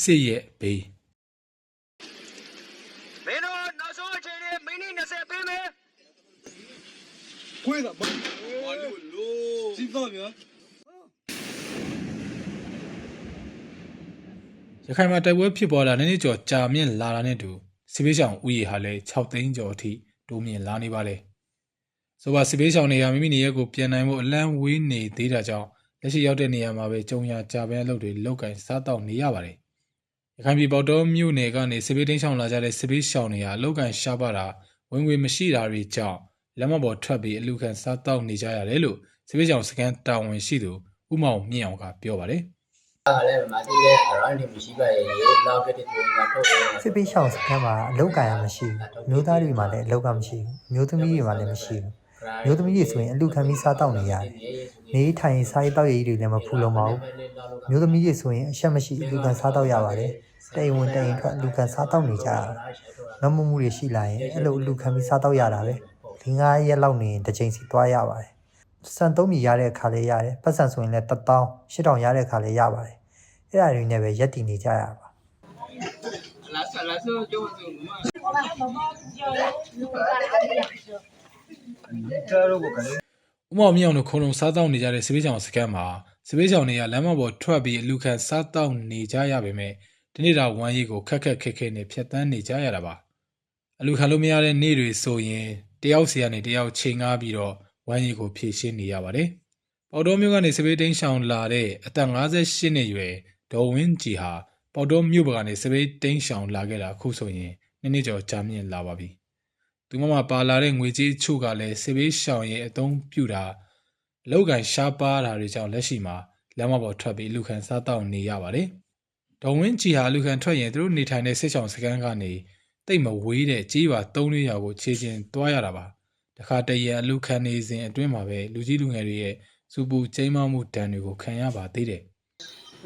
စစ်ရဲ့ဘေးမင်းတို့နောက်ဆုံးအချိန်လေးမိနစ်20ပေးမယ်ခွေးကဘာလို့လို့စီတော့ဗျာရခိုင်မှာတိုက်ပွဲဖြစ်ပေါ်လာတဲ့နေ့ကျော်ကြာမြင့်လာတာနဲ့တူစစ်ပေးဆောင်ဥယျာဟာလည်း6သိန်းကျော်အထိတိုးမြင့်လာနေပါလေဆိုပါစစ်ပေးဆောင်တွေကမိမိနေရက်ကိုပြန်နိုင်ဖို့အလန့်ဝေးနေသေးတာကြောင့်လက်ရှိရောက်တဲ့နေရာမှာပဲကြုံရကြာပန်းအလုပ်တွေလောက်ကင်စားတောက်နေရပါတယ် ရခိုင်ပြည်ပေါ်တော်မြို့နယ်ကနေစစ်ပေးတင်းဆောင်လာကြတဲ့စစ်ပေးဆောင်တွေဟာလောက်ကင်ရှားပါတာဝင်ငွေမရှိတာတွေကြောင့်လက်မပေါ်ထွက်ပြီးအလူခံစားတောက်နေကြရတယ်လို့စစ်ပေးဆောင်စကန်တာဝန်ရှိသူဥမောင်မြင့်အောင်ကပြောပါတယ်အားလည်းမသိလဲအရောင်းနေမရှိပါရဲ့လောက်ကတဲ့ကိုငါထုတ်တယ်စစ်ပေးရှောင်းစခန်းမှာအလုတ်ကန်ရမရှိဘူးမျိုးသားတွေမှာလည်းအလုတ်ကမရှိဘူးမျိုးသမီးတွေမှာလည်းမရှိဘူး မျိုးသမီးတွေဆိုရင်အလူခံပြီးစားတောက်နေရတယ်နေထိုင်စားရေးတောက်ရည်တွေလည်းမဖူလုံပါဘူးမျိုးသမီးတွေဆိုရင်အဆက်မရှိအလူခံစားတောက်ရပါတယ်တိမ်ဝင်တိမ်ထွက်အလူခံစားတောက်နေကြတာမမမှုတွေရှိလာရင်အဲ့လိုအလူခံပြီးစားတောက်ရတာပဲဒီငါးရက်လောက်နေရင်တစ်ချိန်စီသွားရပါတယ်စံသုံးမြရတဲ့အခါလေးရတယ်ပတ်စံဆိုရင်လည်း1000 8000ရတဲ့အခါလေးရပါတယ်အဲ့ဒါတွေနဲ့ပဲရက်တည်နေကြရပါကျတော့ဘကလေ ဥမောင်မြောင်တို့ခုံလုံးစားတောက်နေကြတဲ့စပေးချောင်စကန်မှာစပေးချောင်တွေကလမ်းမပေါ်ထွက်ပြီးအလူခံစားတောက်နေကြရပေမဲ့ဒီနေ့တာဝမ်းရီကိုခက်ခက်ခက်ခဲနဲ့ဖြတ်တန်းနေကြရတာပါအလူခံလို့မရတဲ့နေ့တွေဆိုရင်တယောက်စီကနေတယောက်ချိန်ကားပြီးတော့ဝမ်းရီကိုဖြည့်ရှင်းနေရပါတယ်ပေါတော်မျိုးကနေစပေးတင်းရှောင်လာတဲ့အသက်58နှစ်ရွယ်ဒေါ်ဝင်းကြည်ဟာပေါတော်မျိုးဘက်ကနေစပေးတင်းရှောင်လာခဲ့တာအခုဆိုရင်နှစ်နှစ်ကျော်ကြာမြင့်လာပါပြီ သူမမပါလာတဲ့ငွေကြေးချို့ကလည်းစေဘေးရှောင်ရဲ့အသုံးပြုတာလောက်ကန်ရှားပါတာတွေကြောင့်လက်ရှိမှာလမ်းမပေါ်ထွက်ပြီးလူခံစားတောက်နေရပါတယ်။ဒေါ်ဝင်းကြီးဟာလူခံထွက်ရင်သူတို့နေထိုင်တဲ့စစ်ဆောင်စခန်းကနေတိတ်မဝေးတဲ့ကြေးပါ၃လေးရာကိုခြေချင်းတွားရတာပါ။တခါတရံလူခံနေစဉ်အတွင်းမှာပဲလူကြီးလူငယ်တွေရဲ့စူပူကျိမ်းမောမှုဒဏ်တွေကိုခံရပါသေးတယ်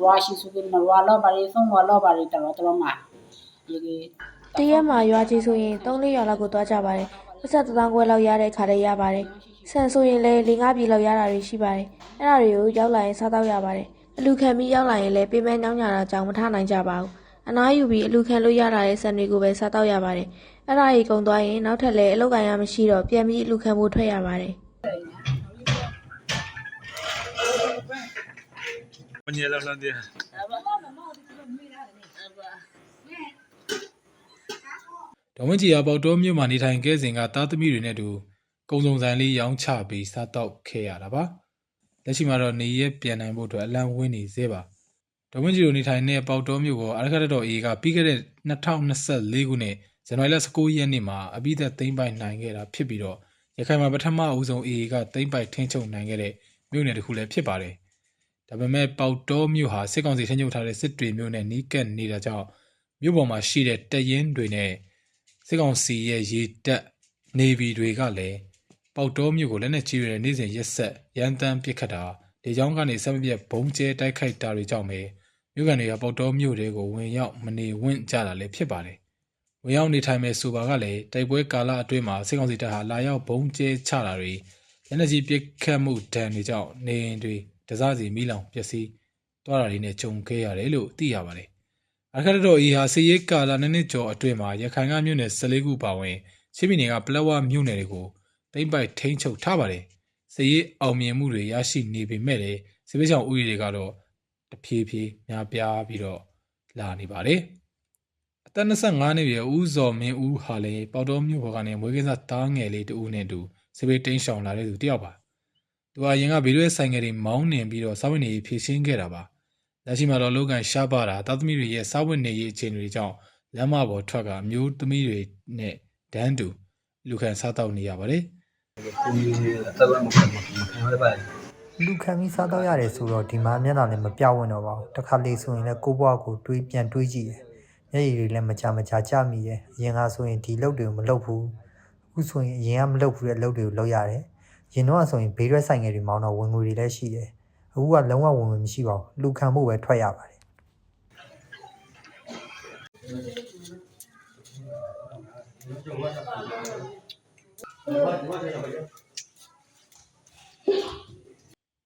ရွာရှိစုကနရွာလောက်ပါလေဆုံးရွာလောက်ပါလေတော်တော်မှာဒီကေ တရက်မှာရွာကြီးဆိုရင်3လေးရွာလောက်ကိုသွားကြပါတယ်။ပတ်ဆက်တစ်သောင်းခွဲလောက်ရတဲ့ခါတည်းရပါတယ်။ဆန်ဆိုရင်လည်း၄၅ပြည်လောက်ရတာတွေရှိပါတယ်။အဲ့ဒါတွေကိုရောက်လာရင်စားတော့ရပါတယ်။အလူခံပြီးရောက်လာရင်လည်းပေးမဲညောင်းညာတာကြောင့်မထနိုင်ကြပါဘူး။အနားယူပြီးအလူခံလို့ရတာတဲ့ဆန်တွေကိုပဲစားတော့ရပါတယ်။အဲ့ဒါကြီးကုံသွားရင်နောက်ထပ်လည်းအလုပ်ကန်ရမရှိတော့ပြန်ပြီးအလူခံဖို့ထွက်ရပါတယ်။ဘယ်နေလောက်လောက်တဲ့။ ဒေါ်ဝင်းကြီးဟာပေါတော်မြို့မှာနေထိုင်ခဲ့စဉ်ကသားသမီးတွေနဲ့တူကုံစုံဆိုင်လေးရောင်းချပြီးစားတော့ခဲ့ရတာပါ။လက်ရှိမှာတော့နေရက်ပြန်နိုင်ဖို့အတွက်အလံဝင်းနေသေးပါ။ဒေါ်ဝင်းကြီးတို့နေထိုင်တဲ့ပေါတော်မြို့ကိုအရခတ်တော်အေကပြီးခဲ့တဲ့2024ခုနှစ်ဇန်နဝါရီလ19ရက်နေ့မှာအပိသက်သိမ်းပိုက်နိုင်ခဲ့တာဖြစ်ပြီးတော့ရခိုင်မှာပထမအဦးဆုံးအေကသိမ်းပိုက်ထင်းချုပ်နိုင်ခဲ့တဲ့မြို့နယ်တစ်ခုလည်းဖြစ်ပါတယ်။ဒါပေမဲ့ပေါတော်မြို့ဟာစစ်ကောင်စီထင်းချုပ်ထားတဲ့စစ်တွေမြို့နဲ့နီးကပ်နေတာကြောင့်မြို့ပေါ်မှာရှိတဲ့တရင်တွေနဲ့ စစ်ကောင်စီရဲ့ရေတပ်နေဗီတွေကလည်းပေါက်တော်မြို့ကိုလက်နက်ကြီးတွေနဲ့နေ့စဉ်ရက်ဆက်ရန်တမ်းပစ်ခတ်တာဒေကြောင်းကနေဆက်မပြတ်ဘုံကျဲတိုက်ခိုက်တာတွေကြောင့်ပဲမြို့ကန်တွေကပေါက်တော်မြို့တွေကိုဝင်ရောက်မနေဝင့်ကြတာလည်းဖြစ်ပါတယ်။ဝင်ရောက်နေထိုင်မဲ့ဆိုပါကလည်းတိုက်ပွဲကာလအတွင်းမှာစစ်ကောင်စီတပ်ဟာလာရောက်ဘုံကျဲချတာတွေလက်နက်ကြီးပစ်ခတ်မှုဒဏ်တွေကြောင့်နေအိမ်တွေတစားစီမိလောင်ပျက်စီးသွားတာတွေနဲ့ကြုံခဲ့ရတယ်လို့သိရပါတယ်။ အခါတော်ဤဟာစည်ရေးကာလာနှစ်နှစ်ကျော်အတွင်းမှာရခိုင်ကမြို့နယ်14ခုပါဝင်ချင်းပြည်နယ်ကပလက်ဝမြို့နယ်တွေကိုတိမ့်ပိုက်ထိန်းချုပ်ထားပါတယ်။စည်ရေးအောင်မြင်မှုတွေရရှိနေပေမဲ့လည်းစစ်ပေးဆောင်ဥယျာဉ်တွေကတော့တဖြည်းဖြည်းများပြားပြီးတော့လာနေပါတယ်။အသက်25နှစ်အရွယ်ဦးဇော်မင်းဦးဟာလည်းပေါတော်မြို့ဘော်ကနေမွေးကင်းစားတားငယ်လေးတူနဲ့အတူစစ်ပေးတင်းရှောင်လာတဲ့သူတစ်ယောက်ပါ။သူဟာရင်ကဗီဒီယိုဆိုင်ငယ်တွေမောင်းနှင်ပြီးတော့စာဝင်နေဖြည့်ရှင်းခဲ့တာပါ။ လက်ရှိမှာတော့လောကန်ရှားပါတာသားသမီးတွေရဲ့စာဝတ်နေရေးအခြေအနေတွေကြောင့်လမ်းမပေါ်ထွက်ကအမျိုးသမီးတွေနဲ့ဒန်းတူလူခံစားတောက်နေရပါတယ်ကိုကြီးတော့မခံမခံရပါလူခံပြီးစားတော့ရတယ်ဆိုတော့ဒီမှာမျက်နှာလည်းမပြောင်းဝင်တော့ပါဘူးတစ်ခါလေဆိုရင်လည်းကိုယ့်ဘဝကိုတွေးပြန်တွေးကြည့်တယ်မျက်ရည်တွေလည်းမကြမကြကြမိတယ်အရင်ကဆိုရင်ဒီလုပ်တွေကိုမလုပ်ဘူးအခုဆိုရင်အရင်ကမလုပ်ဘူးတဲ့အလုပ်တွေကိုလုပ်ရတယ်ရင်တော့ဆိုရင်ဘေးရွက်ဆိုင်ငယ်တွေမောင်းတော့ဝင်ငွေတွေလည်းရှိတယ် အခုကလုံးဝဝင်ငွေမရှိပါဘူးလူခံဖို့ပဲထွက်ရပါတယ်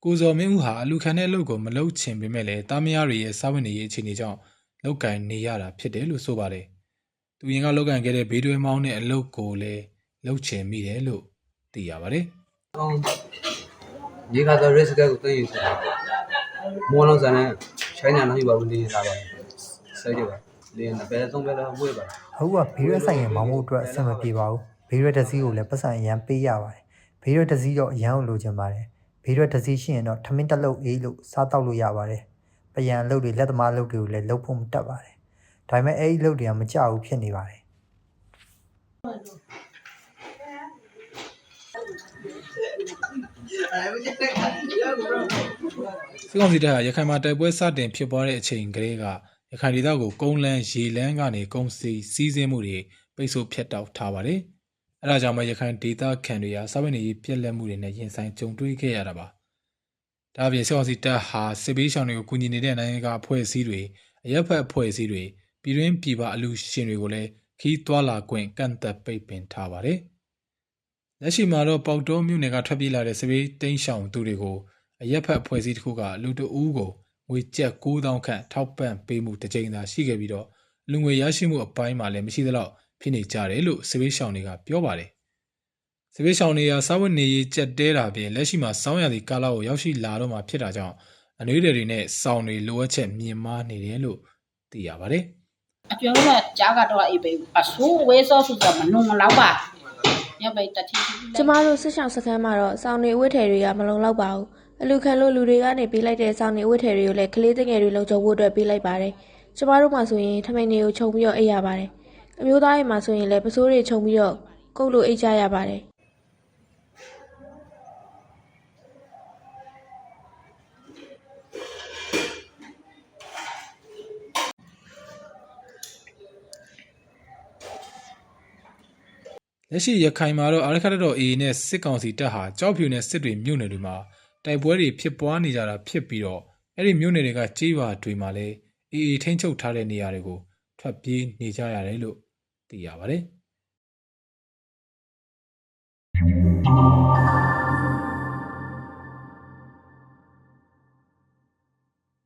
ကိုဇော်မင်းဦးဟာအလူခံတဲ့အလုပ်ကိုမလုပ်ချင်ပေမဲ့လည်းတားမယားတွေရဲ့စာဝတ်နေရေးအခြေအနေကြောင့်လောက်ကင်နေရတာဖြစ်တယ်လို့ဆိုပါတယ်။သူရင်ကလောက်ကင်ခဲ့တဲ့ဘေးတွဲမောင်းတဲ့အလုပ်ကိုလည်းလုပ်ချင်မိတယ်လို့သိရပါတယ်။ အောင်ဒီကတော့ risk ကိုသိယူစတယ်မောလုံးစံနဲ့ China နောက်ယူပါဘူးနေလာပါဆက်ကြပါလေနဘယ်သုံးပဲတော့ဝေးပါအခုကဘေးရွက်ဆိုင်ရင်မောင်းဖို့အတွက်အဆင်မပြေပါဘူးဘေးရွက်တစ်စီးကိုလည်းပတ်စံအရန်ပေးရပါတယ်ဘေးရွက်တစ်စီးတော့အရန်ကိုလိုချင်ပါတယ်ဘေးရွက်တစ်စီးရှိရင်တော့ထမင်းတစ်လုံးအေးလို့စားတောက်လို့ရပါတယ်ပယံအလုပ်တွေလက်သမားအလုပ်တွေကိုလည်းလုပ်ဖို့မတက်ပါတယ်ဒါပေမဲ့အဲ့ဒီအလုပ်တွေကမကြဘူးဖြစ်နေပါတယ် စစ်ကောင်စီတပ်ဟာရခိုင်မှာတိုက်ပွဲစတင်ဖြစ်ပွားတဲ့အချိန်ကလေးကရခိုင်ဒေသကိုကုန်းလန်းရေလန်းကနေကုန်းစီစီးဆင်းမှုတွေပိတ်ဆို့ဖျက်တောက်ထားပါတယ်။အဲဒါကြောင့်မှရခိုင်ဒေသခံတွေဟာစာဝတ်နေရေးပြက်လက်မှုတွေနဲ့ရင်ဆိုင်ကြုံတွေ့ခဲ့ရတာပါ။ဒါအပြင်စစ်ကောင်စီတပ်ဟာစစ်ဘေးရှောင်တွေကိုကူညီနေတဲ့နိုင်ငံကအဖွဲ့အစည်းတွေအရက်ဖက်အဖွဲ့အစည်းတွေပြည်တွင်းပြည်ပအလူရှင်တွေကိုလည်းခီးသွွာလာခွင့်ကန့်သက်ပိတ်ပင်ထားပါတယ်။ လက်ရှိမှာတော့ပေါက်တော်မြို့နယ်ကထွက်ပြေးလာတဲ့စစ်ဘေးတိမ်းရှောင်သူတွေကိုအရက်ဖက်အဖွဲ့အစည်းတစ်ခုကလူတအူးကိုငွေကျပ်9000ခန့်ထောက်ပံ့ပေးမှုတစ်ကြိမ်သာရှိခဲ့ပြီးတော့လူငွေရရှိမှုအပိုင်းမှာလည်းမရှိသလောက်ဖြစ်နေကြတယ်လို့စစ်ဘေးရှောင်တွေကပြောပါတယ်။စစ်ဘေးရှောင်တွေကစာဝတ်နေရေးကြက်တဲတာပြင်လက်ရှိမှာစောင်းရသည့်ကာလကိုရောက်ရှိလာတော့မှဖြစ်တာကြောင့်အနွေးတွေနဲ့စောင်းတွေလိုအပ်ချက်မြင်မာနေတယ်လို့သိရပါတယ်။အကျော်ကကြားကတော့အေးပဲအဆိုးဝဲစောဆိုတော့မနုံလောက်ပါရပဲတတိ ကျမတို့စစ်ဆောင်စခန်းမှာတော့စောင်းနေအဝတ်ထည်တွေကမလုံလောက်ပါဘူးအလူခံလို့လူတွေကနေပေးလိုက်တဲ့စောင်းနေအဝတ်ထည်တွေကိုလည်းကလေးတငယ်တွေလုံခြုံဖို့အတွက်ပေးလိုက်ပါတယ်ကျမတို့မှဆိုရင်ထမိန်တွေကိုခြုံပြီးတော့အိပ်ရပါတယ်အမျိုးသားတွေမှာဆိုရင်လည်းပစိုးတွေခြုံပြီးတော့ကုတ်လို့အိပ်ကြရပါတယ် လက်ရှိရခိုင်မှာတော့အာရခတ်တော် AA နဲ့စစ်ကောင်စီတပ်ဟာကြောက်ဖြူနဲ့စစ်တွေမြို့နယ်တွေမှာတိုက်ပွဲတွေဖြစ်ပွားနေကြတာဖြစ်ပြီးတော့အဲ့ဒီမြို့နယ်တွေကကြေးရွာတွေမှာလည်း AA ထိန်းချုပ်ထားတဲ့နေရာတွေကိုထွက်ပြေးနေကြရတယ်လို့သိရပါတယ်။